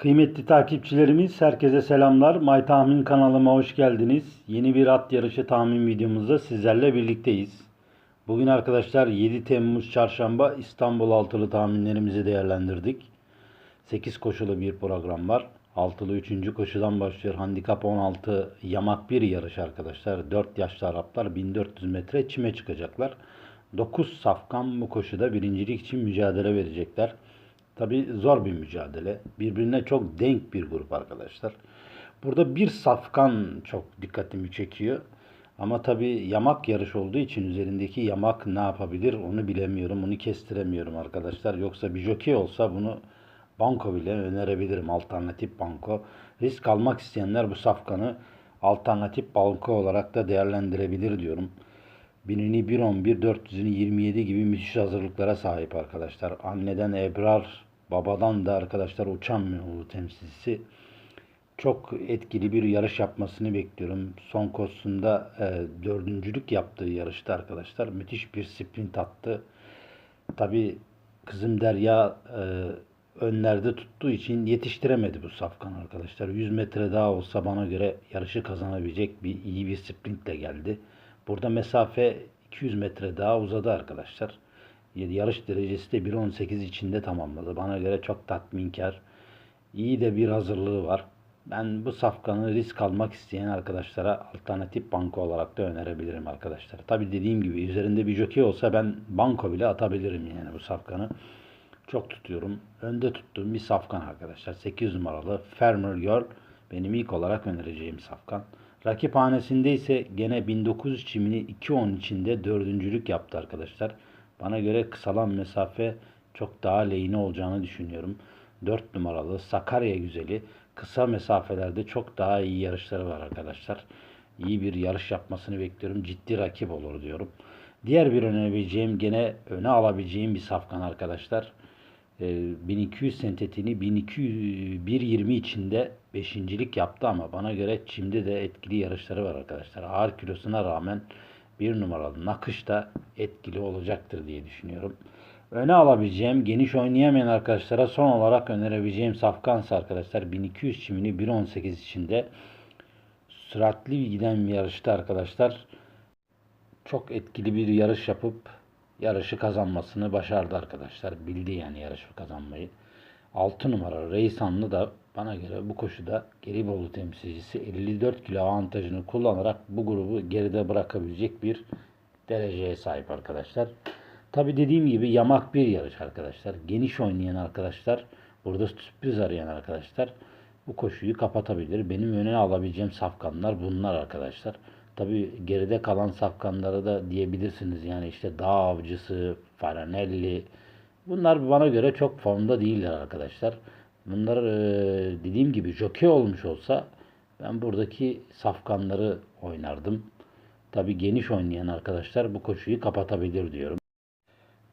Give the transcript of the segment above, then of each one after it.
Kıymetli takipçilerimiz herkese selamlar. My Tahmin kanalıma hoş geldiniz. Yeni bir at yarışı tahmin videomuzda sizlerle birlikteyiz. Bugün arkadaşlar 7 Temmuz Çarşamba İstanbul altılı tahminlerimizi değerlendirdik. 8 koşulu bir program var. Altılı 3. koşudan başlıyor. Handikap 16 yamak bir yarış arkadaşlar. 4 yaşlı Araplar 1400 metre çime çıkacaklar. 9 safkan bu koşuda birincilik için mücadele verecekler. Tabi zor bir mücadele. Birbirine çok denk bir grup arkadaşlar. Burada bir safkan çok dikkatimi çekiyor. Ama tabi yamak yarış olduğu için üzerindeki yamak ne yapabilir onu bilemiyorum. Onu kestiremiyorum arkadaşlar. Yoksa bir jockey olsa bunu banko bile önerebilirim. Alternatif banko. Risk almak isteyenler bu safkanı alternatif banko olarak da değerlendirebilir diyorum. Binini 1.11, 400'ünü 27 gibi müthiş hazırlıklara sahip arkadaşlar. Anneden Ebrar, babadan da arkadaşlar uçan Mehulu temsilcisi. Çok etkili bir yarış yapmasını bekliyorum. Son koşusunda e, dördüncülük yaptığı yarışta arkadaşlar müthiş bir sprint attı. Tabi kızım Derya e, önlerde tuttuğu için yetiştiremedi bu safkan arkadaşlar. 100 metre daha olsa bana göre yarışı kazanabilecek bir iyi bir sprintle geldi. Burada mesafe 200 metre daha uzadı arkadaşlar. Yarış derecesi de 1.18 içinde tamamladı. Bana göre çok tatminkar. İyi de bir hazırlığı var. Ben bu safkanı risk almak isteyen arkadaşlara alternatif banko olarak da önerebilirim arkadaşlar. Tabi dediğim gibi üzerinde bir jockey olsa ben banko bile atabilirim yani bu safkanı. Çok tutuyorum. Önde tuttuğum bir safkan arkadaşlar. 8 numaralı Farmer Girl benim ilk olarak önereceğim safkan. Rakip hanesinde ise gene 1900 çimini 2.10 içinde dördüncülük yaptı arkadaşlar. Bana göre kısalan mesafe çok daha lehine olacağını düşünüyorum. 4 numaralı Sakarya Güzeli kısa mesafelerde çok daha iyi yarışları var arkadaşlar. İyi bir yarış yapmasını bekliyorum. Ciddi rakip olur diyorum. Diğer bir önerebileceğim gene öne alabileceğim bir safkan arkadaşlar. 1200 sentetiğini 1200 1.20 içinde beşincilik yaptı ama bana göre çimde de etkili yarışları var arkadaşlar. Ağır kilosuna rağmen bir numaralı nakış da etkili olacaktır diye düşünüyorum. Öne alabileceğim, geniş oynayamayan arkadaşlara son olarak önerebileceğim safkansa arkadaşlar 1200 çimini 1.18 içinde süratli giden bir yarışta arkadaşlar çok etkili bir yarış yapıp yarışı kazanmasını başardı arkadaşlar. Bildi yani yarışı kazanmayı. 6 numara Reysanlı da bana göre bu koşuda Gelibolu temsilcisi 54 kilo avantajını kullanarak bu grubu geride bırakabilecek bir dereceye sahip arkadaşlar. Tabi dediğim gibi yamak bir yarış arkadaşlar. Geniş oynayan arkadaşlar, burada sürpriz arayan arkadaşlar bu koşuyu kapatabilir. Benim öne alabileceğim safkanlar bunlar arkadaşlar. Tabi geride kalan safkanları da diyebilirsiniz. Yani işte dağ avcısı, Faranelli. Bunlar bana göre çok formda değiller arkadaşlar. Bunlar e, dediğim gibi jockey olmuş olsa ben buradaki safkanları oynardım. Tabi geniş oynayan arkadaşlar bu koşuyu kapatabilir diyorum.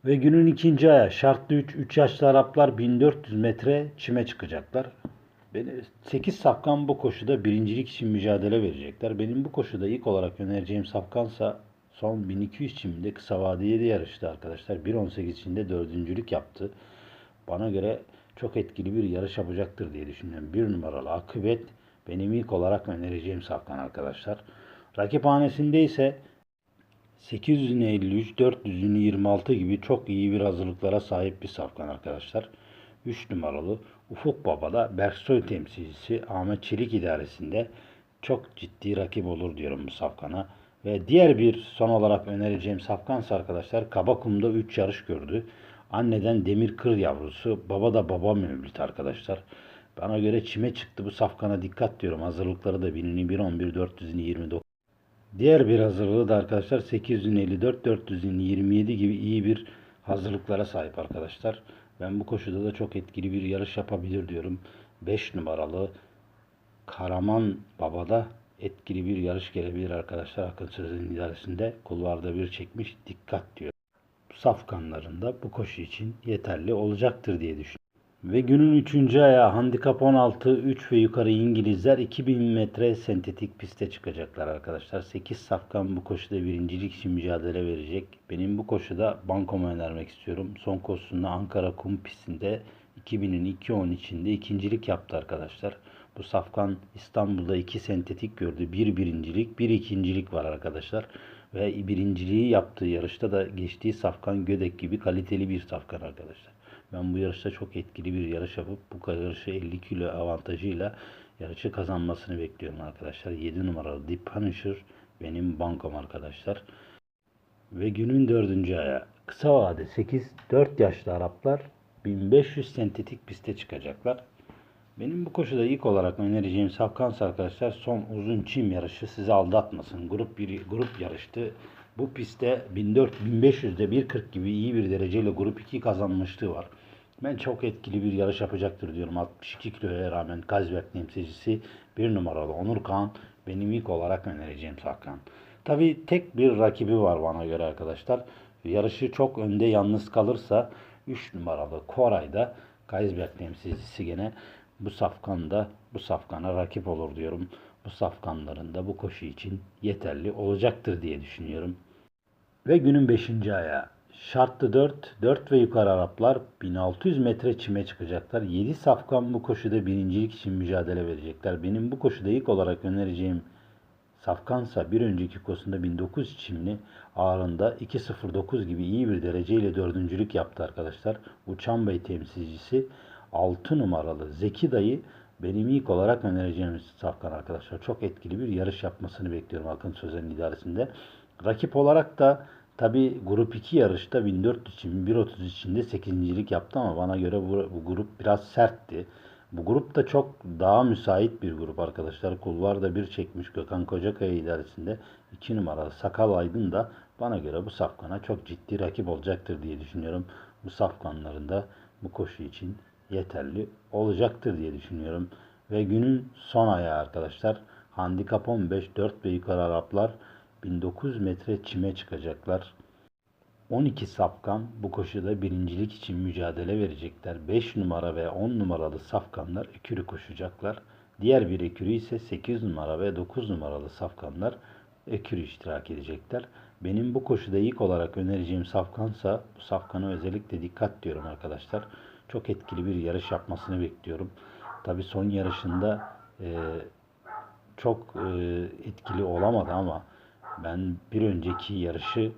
Ve günün ikinci aya şartlı 3, 3 yaşlı Araplar 1400 metre çime çıkacaklar. Beni 8 safkan bu koşuda birincilik için mücadele verecekler. Benim bu koşuda ilk olarak önereceğim safkansa son 1200 çimde kısa vadeli yarıştı arkadaşlar. 1.18 içinde dördüncülük yaptı. Bana göre çok etkili bir yarış yapacaktır diye düşünüyorum. Bir numaralı akıbet benim ilk olarak önereceğim safkan arkadaşlar. Rakip hanesinde ise 800'ünü 53, 400'ünü 26 gibi çok iyi bir hazırlıklara sahip bir safkan arkadaşlar. 3 numaralı Ufuk Baba da Berksoy temsilcisi Ahmet Çelik idaresinde çok ciddi rakip olur diyorum bu safkana. Ve diğer bir son olarak önereceğim safkansa arkadaşlar Kabakum'da 3 yarış gördü. Anneden demir kır yavrusu, baba da baba mevlüt arkadaşlar. Bana göre çime çıktı bu safkana dikkat diyorum. Hazırlıkları da 1000'ini 1.11, 400'ünü 29. Diğer bir hazırlığı da arkadaşlar 854, 400'ünü 27 gibi iyi bir hazırlıklara sahip arkadaşlar. Ben bu koşuda da çok etkili bir yarış yapabilir diyorum. 5 numaralı Karaman Baba'da etkili bir yarış gelebilir arkadaşlar. Akın Söz'ün idaresinde kulvarda bir çekmiş dikkat diyor. Safkanlarında bu koşu için yeterli olacaktır diye düşünüyorum. Ve günün 3. ayağı handikap 16 3 ve yukarı İngilizler 2000 metre sentetik piste çıkacaklar arkadaşlar. 8 safkan bu koşuda birincilik için mücadele verecek. Benim bu koşuda bankomu önermek istiyorum. Son koşusunda Ankara kum pistinde 2000'in 2.10 içinde ikincilik yaptı arkadaşlar. Bu safkan İstanbul'da iki sentetik gördü. Bir birincilik, bir ikincilik var arkadaşlar. Ve birinciliği yaptığı yarışta da geçtiği safkan Gödek gibi kaliteli bir safkan arkadaşlar. Ben bu yarışta çok etkili bir yarış yapıp bu yarışı 50 kilo avantajıyla yarışı kazanmasını bekliyorum arkadaşlar. 7 numaralı Deep Punisher benim bankom arkadaşlar. Ve günün dördüncü ayağı. Kısa vade 8-4 yaşlı Araplar 1500 sentetik piste çıkacaklar. Benim bu koşuda ilk olarak önereceğim Safkans arkadaşlar son uzun çim yarışı sizi aldatmasın. Grup bir grup yarıştı. Bu pistte 1400 1500'de 1.40 gibi iyi bir dereceyle grup 2 kazanmışlığı var. Ben çok etkili bir yarış yapacaktır diyorum. 62 kiloya rağmen Gazberg temsilcisi bir numaralı Onur Kağan benim ilk olarak önereceğim Safkan. Tabi tek bir rakibi var bana göre arkadaşlar. Yarışı çok önde yalnız kalırsa 3 numaralı Koray'da Kaysberg temsilcisi gene bu safkanda bu safkana rakip olur diyorum. Bu safkanların da bu koşu için yeterli olacaktır diye düşünüyorum. Ve günün 5. ayağı. Şartlı 4, 4 ve yukarı Araplar 1600 metre çime çıkacaklar. 7 safkan bu koşuda birincilik için mücadele verecekler. Benim bu koşuda ilk olarak önereceğim Safkansa bir önceki koşusunda 1900 çimli ağırında 2.09 gibi iyi bir dereceyle dördüncülük yaptı arkadaşlar. Uçan Bey temsilcisi 6 numaralı Zeki Dayı benim ilk olarak önereceğim Safkan arkadaşlar. Çok etkili bir yarış yapmasını bekliyorum Akın Sözen'in idaresinde. Rakip olarak da tabi grup 2 yarışta 1400 için 1.30 içinde 8.lik yaptı ama bana göre bu, bu grup biraz sertti. Bu grup da çok daha müsait bir grup arkadaşlar. Kulvarda bir çekmiş Gökhan Kocakaya idaresinde 2 numaralı Sakal Aydın da bana göre bu safkana çok ciddi rakip olacaktır diye düşünüyorum. Bu safkanların da bu koşu için yeterli olacaktır diye düşünüyorum. Ve günün son ayağı arkadaşlar. Handikap 15 4 ve yukarı Araplar 1900 metre çime çıkacaklar. 12 safkan bu koşuda birincilik için mücadele verecekler. 5 numara ve 10 numaralı safkanlar ekürü koşacaklar. Diğer bir ekürü ise 8 numara ve 9 numaralı safkanlar ekürü iştirak edecekler. Benim bu koşuda ilk olarak önereceğim safkansa bu safkana özellikle dikkat diyorum arkadaşlar. Çok etkili bir yarış yapmasını bekliyorum. Tabi son yarışında e, çok e, etkili olamadı ama ben bir önceki yarışı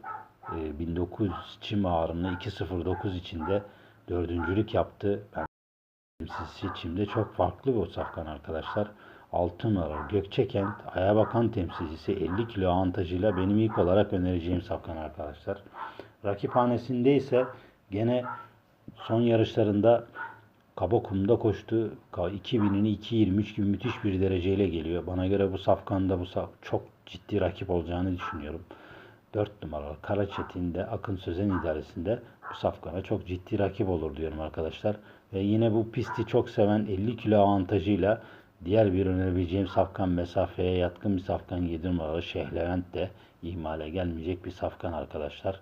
e, 1900 çim ağırını 2.09 içinde dördüncülük yaptı. Ben temsilcisi çimde çok farklı bir safkan arkadaşlar. Altın numara Gökçekent Ayabakan temsilcisi 50 kilo avantajıyla benim ilk olarak önereceğim safkan arkadaşlar. Rakiphanesinde ise gene son yarışlarında Kabakum'da koştu. 2000'ini 2.23 gibi müthiş bir dereceyle geliyor. Bana göre bu safkanda bu saf çok ciddi rakip olacağını düşünüyorum. 4 numaralı Karaçetin'de Akın Sözen idaresinde bu safkana çok ciddi rakip olur diyorum arkadaşlar. Ve yine bu pisti çok seven 50 kilo avantajıyla diğer bir önerebileceğim safkan mesafeye yatkın bir safkan 7 numaralı Şeyh Levent de ihmale gelmeyecek bir safkan arkadaşlar.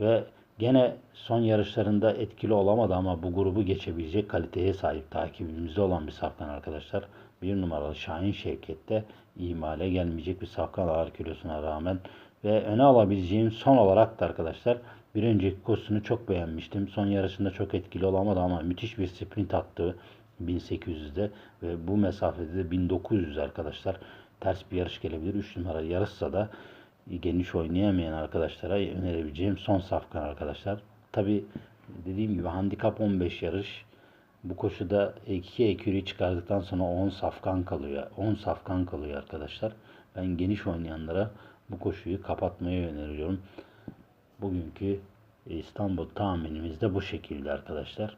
Ve gene son yarışlarında etkili olamadı ama bu grubu geçebilecek kaliteye sahip takibimizde olan bir safkan arkadaşlar. Bir numaralı Şahin Şevket'te ihmale gelmeyecek bir safkan ağır kilosuna rağmen ve öne alabileceğim son olarak da arkadaşlar bir önceki kursunu çok beğenmiştim. Son yarışında çok etkili olamadı ama müthiş bir sprint attı 1800'de ve bu mesafede de 1900 arkadaşlar. Ters bir yarış gelebilir. 3 numara yarışsa da geniş oynayamayan arkadaşlara önerebileceğim son safkan arkadaşlar. Tabi dediğim gibi handikap 15 yarış. Bu koşuda 2 ekürü çıkardıktan sonra 10 safkan kalıyor. 10 safkan kalıyor arkadaşlar. Ben geniş oynayanlara bu koşuyu kapatmayı öneriyorum. Bugünkü İstanbul tahminimiz de bu şekilde arkadaşlar.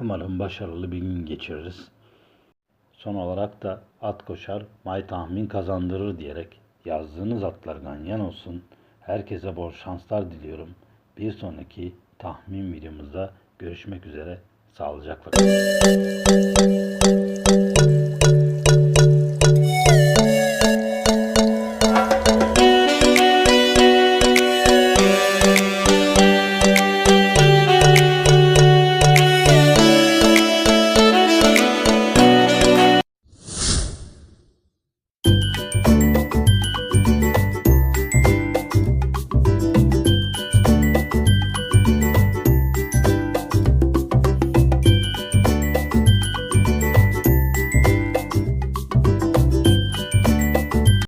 Umarım başarılı bir gün geçiririz. Son olarak da at koşar, may tahmin kazandırır diyerek yazdığınız atlar ganyan olsun. Herkese bol şanslar diliyorum. Bir sonraki tahmin videomuzda görüşmek üzere. Sağlıcakla kalın.